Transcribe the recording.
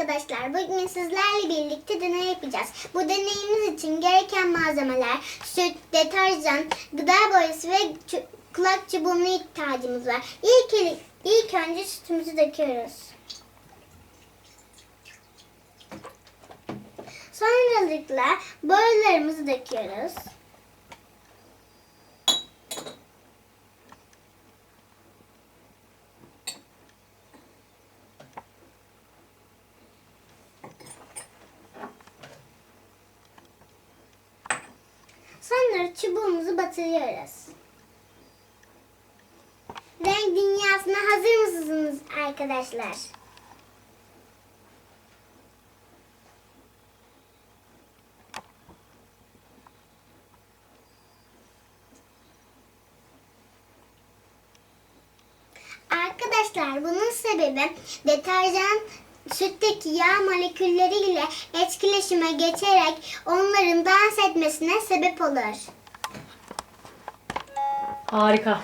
arkadaşlar. Bugün sizlerle birlikte deney yapacağız. Bu deneyimiz için gereken malzemeler süt, deterjan, gıda boyası ve kulak çubuğuna ihtiyacımız var. İlk, ilk önce sütümüzü döküyoruz. Sonralıkla boyalarımızı döküyoruz. Sonra çubuğumuzu batırıyoruz. Renk dünyasına hazır mısınız arkadaşlar? Arkadaşlar bunun sebebi deterjan sütteki yağ molekülleriyle etkileşime geçerek onların dans etmesine sebep olur. Harika.